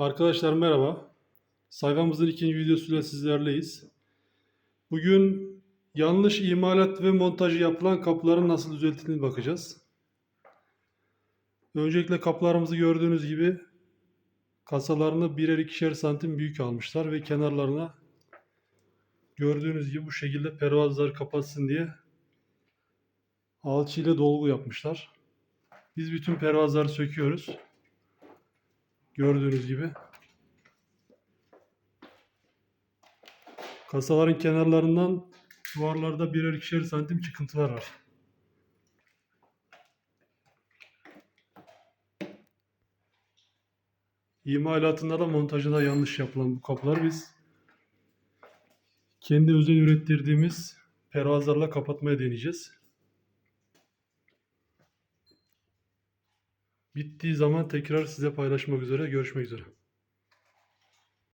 Arkadaşlar merhaba. Sayfamızın ikinci videosuyla sizlerleyiz. Bugün yanlış imalat ve montajı yapılan kapıların nasıl düzeltildiğine bakacağız. Öncelikle kapılarımızı gördüğünüz gibi kasalarını birer ikişer santim büyük almışlar ve kenarlarına gördüğünüz gibi bu şekilde pervazları kapatsın diye alçı ile dolgu yapmışlar. Biz bütün pervazları söküyoruz. Gördüğünüz gibi. Kasaların kenarlarından duvarlarda birer ikişer santim çıkıntılar var. İmalatında da montajında yanlış yapılan bu kapıları biz kendi özel ürettirdiğimiz pervazlarla kapatmaya deneyeceğiz. Bittiği zaman tekrar size paylaşmak üzere. Görüşmek üzere.